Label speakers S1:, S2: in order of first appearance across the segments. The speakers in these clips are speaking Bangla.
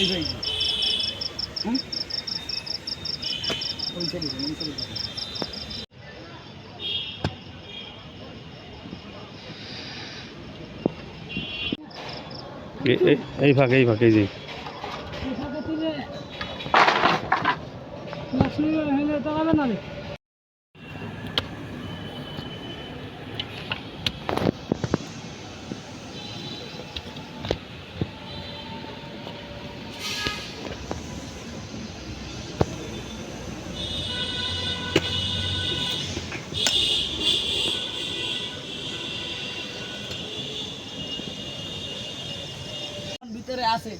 S1: এই যে। হুম ওই যান, যান।
S2: এই ফাঁক এই ফাঁক যে
S1: ভিতরে আছে।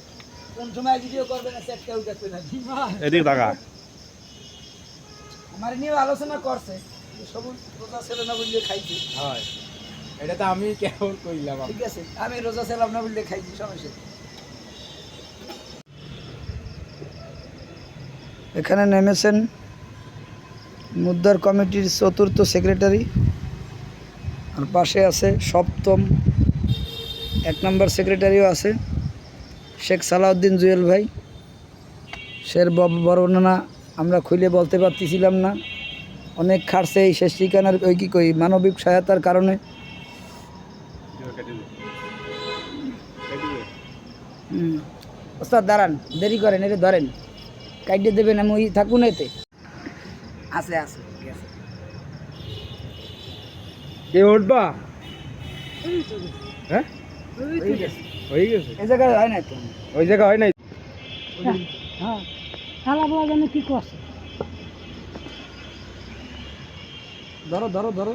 S1: কোন সময় ভিডিও করবে না সেট কেউ দেখবে না।
S2: এদিকে টাকা
S1: আমার নিয়ে আলোচনা করছে সবুজ রোজা ছিল না বললে খাইছি।
S3: হয়। এটা তো আমি কেমন কইলাম?
S1: ঠিক আছে আমি রোজা ছিলাম না বললে খাইছি সমস্যা এখানে নেমেছেন মুদ্রার কমিটির চতুর্থ সেক্রেটারি। আর পাশে আছে সপ্তম এক নম্বর সেক্রেটারিও আছে। শেখ সালাউদ্দিন জুয়েল ভাই সের বর্ণনা আমরা খুলে বলতে পারতেছিলাম না। অনেক খাটছে এই শেষ ঠিকানার ওই কি কই মানবিক সহায়তার কারণে। ওস্তাদ দাঁড়ান দেরি করেন এটা ধরেন। কাইটে দেবেন আমি ওই থাকুন এতে। আছে আছে।
S3: কে উঠবা? হ্যাঁ?
S1: হয়ে গেছে।
S3: হয়ে
S1: এই জায়গায় হয় না তো?
S3: ওই জায়গা হয় নাই?
S1: হ্যাঁ। খালা বলা জানে কি করছে? ধরো ধরো ধরো।